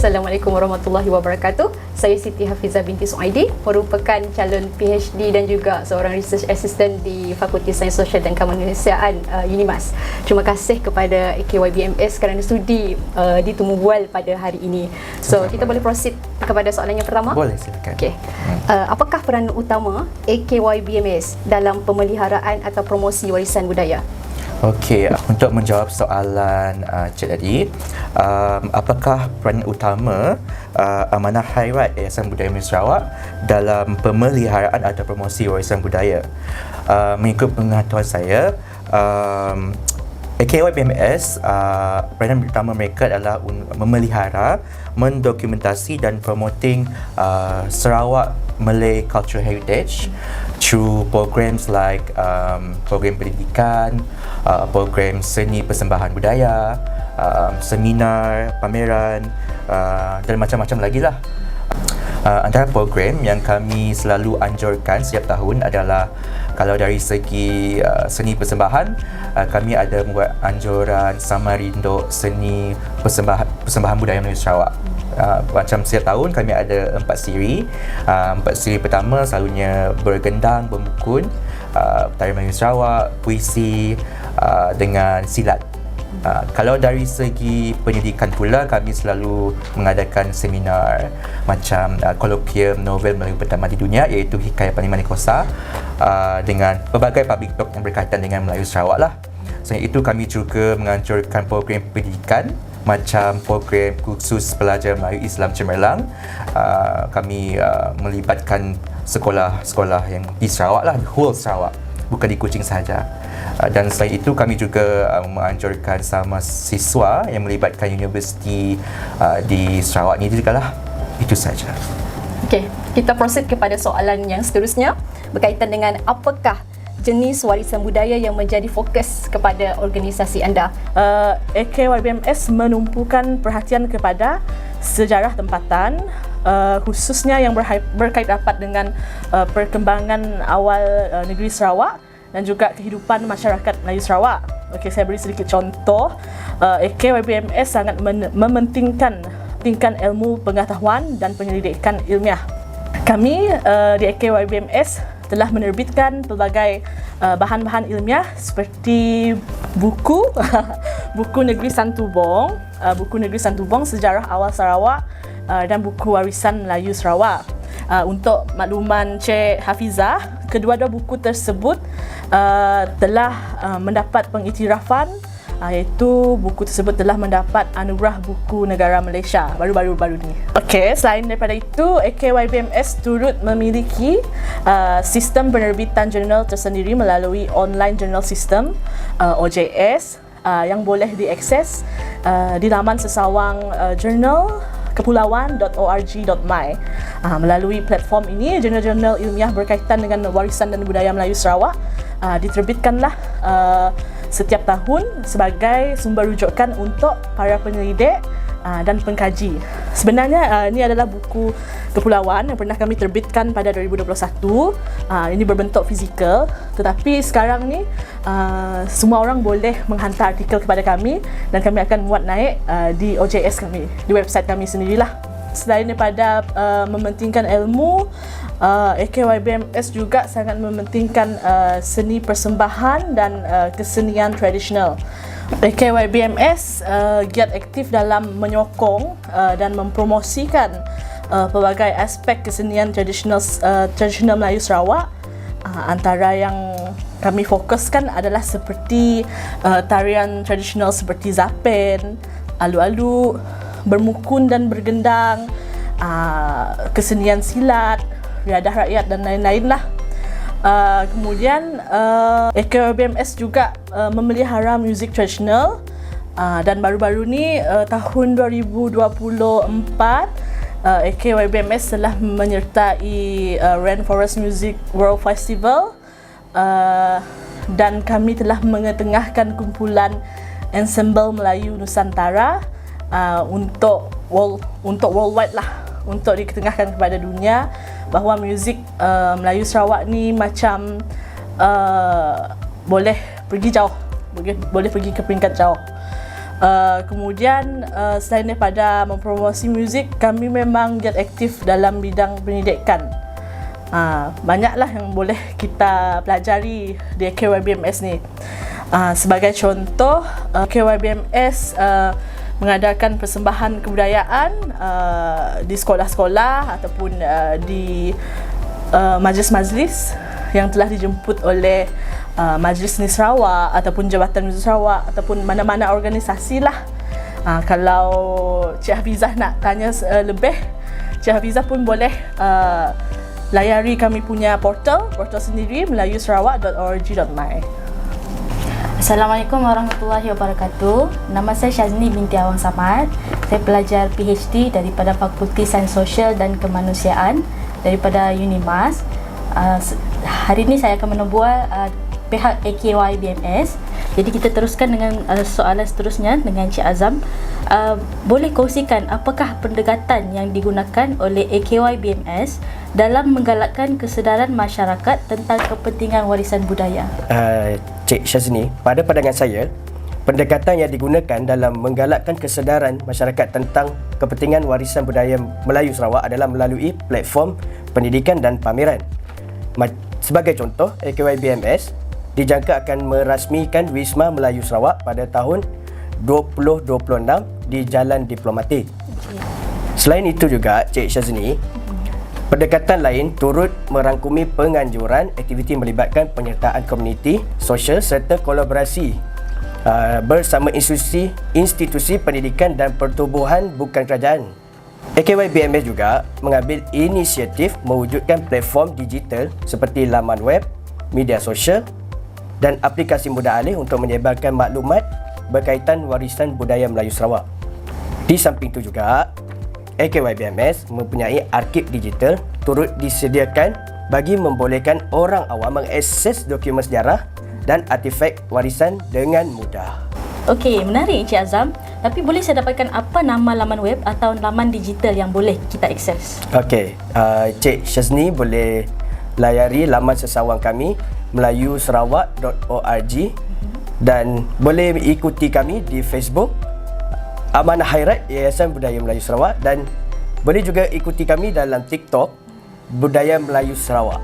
Assalamualaikum warahmatullahi wabarakatuh. Saya Siti Hafizah binti Suaidi, merupakan calon PhD dan juga seorang research assistant di Fakulti Sains Sosial dan Kemanusiaan uh, UNIMAS. Terima kasih kepada AKYBMS kerana sudi uh, ditemu bual pada hari ini. So, kita boleh proceed kepada soalan yang pertama? Boleh, silakan. Okey. Uh, apakah peranan utama AKYBMS dalam pemeliharaan atau promosi warisan budaya? Okey, untuk menjawab soalan uh, Cik tadi, um, apakah peranan utama uh, Amanah Hairat Yayasan Budaya Melayu Sarawak dalam pemeliharaan atau promosi warisan budaya? Uh, mengikut pengetahuan saya, um, AKY BMS, uh, peranan utama mereka adalah memelihara, mendokumentasi dan promoting uh, Sarawak Malay Cultural Heritage through programs like um, program pendidikan, uh, program seni persembahan budaya, um, seminar, pameran uh, dan macam-macam lagi lah. Uh, antara program yang kami selalu anjurkan setiap tahun adalah kalau dari segi uh, seni persembahan uh, kami ada membuat anjuran Samarindo Seni Persembahan Persembahan Budaya Melayu Sarawak. Uh, macam setiap tahun kami ada empat siri. Uh, empat siri pertama selalunya bergendang, bermukun, uh, tarian Melayu Sarawak, puisi uh, dengan silat. Uh, kalau dari segi pendidikan pula kami selalu mengadakan seminar macam uh, kolokium novel Melayu pertama di dunia iaitu Hikayat Panimani Kosa uh, dengan pelbagai public talk yang berkaitan dengan Melayu Sarawak lah. Selain itu kami juga menganjurkan program pendidikan macam program khusus pelajar Melayu Islam Cemerlang uh, kami uh, melibatkan sekolah-sekolah yang di Sarawak lah, whole Sarawak bukan di Kuching sahaja. Uh, dan selain itu kami juga uh, menganjurkan sama siswa yang melibatkan universiti uh, di Sarawak ni juga lah. Itu saja. Okey, kita proceed kepada soalan yang seterusnya berkaitan dengan apakah jenis warisan budaya yang menjadi fokus kepada organisasi anda. uh, AKYBMS menumpukan perhatian kepada sejarah tempatan uh, khususnya yang berkait rapat dengan uh, perkembangan awal uh, negeri Sarawak dan juga kehidupan masyarakat Melayu Sarawak. Okey, saya beri sedikit contoh. Uh, AKYBMS sangat men- mementingkan tingkat ilmu pengetahuan dan penyelidikan ilmiah. Kami uh, di AKYBMS telah menerbitkan pelbagai uh, bahan-bahan ilmiah seperti buku buku Negeri Santubong, uh, buku Negeri Santubong Sejarah Awal Sarawak uh, dan buku Warisan Melayu Sarawak. Uh, untuk makluman Cik Hafizah, kedua-dua buku tersebut uh, telah uh, mendapat pengiktirafan iaitu buku tersebut telah mendapat anugerah buku negara Malaysia. Baru-baru baru ni. Okey, selain daripada itu, AKYBMS turut memiliki uh, sistem penerbitan jurnal tersendiri melalui online journal system uh, OJS uh, yang boleh diakses uh, di laman sesawang uh, jurnal kepulauan.org.my uh, melalui platform ini jurnal-jurnal ilmiah berkaitan dengan warisan dan budaya Melayu Sarawak uh, diterbitkanlah uh, setiap tahun sebagai sumber rujukan untuk para penyelidik uh, dan pengkaji. Sebenarnya uh, ini adalah buku kepulauan yang pernah kami terbitkan pada 2021. Uh, ini berbentuk fizikal tetapi sekarang ni semua orang boleh menghantar artikel kepada kami dan kami akan muat naik di OJS kami, di website kami sendirilah. Selain daripada uh, mementingkan ilmu, uh, AKYBMS juga sangat mementingkan uh, seni persembahan dan uh, kesenian tradisional. AKYBMS uh, giat aktif dalam menyokong uh, dan mempromosikan uh, pelbagai aspek kesenian tradisional uh, tradisional Melayu Sarawak. Uh, antara yang kami fokuskan adalah seperti uh, tarian tradisional seperti zapen, alu-alu, bermukun dan bergendang, uh, kesenian silat, riadah rakyat dan lain-lain lah. Uh, kemudian uh, AKBMS juga uh, memelihara muzik tradisional. Uh, dan baru-baru ni uh, tahun 2024 uh, AKYBMS telah menyertai uh, Rainforest Music World Festival. Uh, dan kami telah mengetengahkan kumpulan ensemble Melayu Nusantara uh, untuk world, untuk worldwide lah untuk diketengahkan kepada dunia bahawa muzik uh, Melayu Sarawak ni macam uh, boleh pergi jauh boleh boleh pergi ke peringkat jauh Uh, kemudian uh, selain daripada mempromosi muzik, kami memang giat aktif dalam bidang pendidikan. Uh, banyaklah yang boleh kita pelajari di KYBMS ni. Uh, sebagai contoh, uh, KYBMS uh, mengadakan persembahan kebudayaan uh, di sekolah-sekolah ataupun uh, di uh, majlis-majlis yang telah dijemput oleh uh, Majlis Seni Sarawak ataupun Jabatan Muzik Sarawak ataupun mana-mana organisasi lah. Uh, kalau Cik Hafizah nak tanya uh, lebih, Cik Hafizah pun boleh uh, layari kami punya portal, portal sendiri melayusarawak.org.my. Assalamualaikum warahmatullahi wabarakatuh. Nama saya Syazni binti Awang Samad. Saya pelajar PhD daripada Fakulti Sains Sosial dan Kemanusiaan daripada Unimas. Uh, hari ini saya akan menubual uh, pihak AKY BMS. Jadi kita teruskan dengan uh, soalan seterusnya dengan Cik Azam. Uh, boleh kongsikan apakah pendekatan yang digunakan oleh AKY BMS dalam menggalakkan kesedaran masyarakat tentang kepentingan warisan budaya? Uh, Cik Syazni, pada pandangan saya, pendekatan yang digunakan dalam menggalakkan kesedaran masyarakat tentang kepentingan warisan budaya Melayu Sarawak adalah melalui platform pendidikan dan pameran. Sebagai contoh, AKY BMS dijangka akan merasmikan Wisma Melayu Sarawak pada tahun 2026 di Jalan Diplomatik. Selain itu juga, Cik Syazni, pendekatan lain turut merangkumi penganjuran aktiviti melibatkan penyertaan komuniti, sosial serta kolaborasi uh, bersama institusi institusi pendidikan dan pertubuhan bukan kerajaan. AKY BMS juga mengambil inisiatif mewujudkan platform digital seperti laman web, media sosial dan aplikasi mudah alih untuk menyebarkan maklumat berkaitan warisan budaya Melayu Sarawak. Di samping itu juga, AKY BMS mempunyai arkib digital turut disediakan bagi membolehkan orang awam mengakses dokumen sejarah dan artifak warisan dengan mudah. Okey, menarik Encik Azam. Tapi boleh saya dapatkan apa nama laman web atau laman digital yang boleh kita akses? Okey, uh, Cik Syazni boleh layari laman sesawang kami melayusarawak.org dan boleh ikuti kami di Facebook Amanah Hairat Yayasan Budaya Melayu Sarawak dan boleh juga ikuti kami dalam TikTok Budaya Melayu Sarawak.